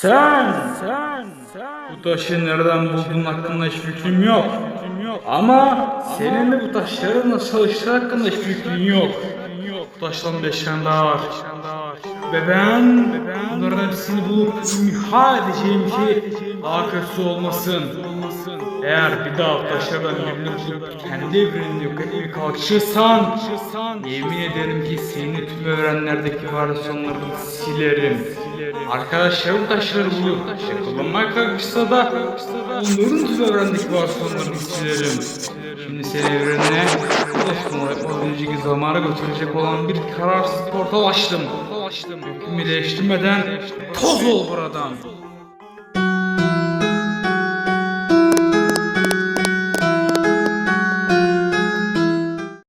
Sen, sen, sen. Bu taşı nereden bulduğun hakkında hiç fikrim yok. Ama senin de bu taşları nasıl çalıştığı hakkında hiç fikrin yok. Bu taşların beşen daha var. Ve ben, bunların hepsini bulup imha edeceğim ki akıbeti olmasın. Eğer bir daha bu taşlardan birini bulup kendi evrenini yok etmeye kalkışırsan yemin ederim ki seni tüm evrenlerdeki varyasyonlarını silerim. Arkadaşlar bu taşları bulup kullanmaya kalkışsa da onların tüm evrendeki varyasyonlarını silerim. Şimdi seni evrenine az önceki zamana götürecek olan bir kararsız portal açtım. Hükmü değiştirmeden toz ol buradan.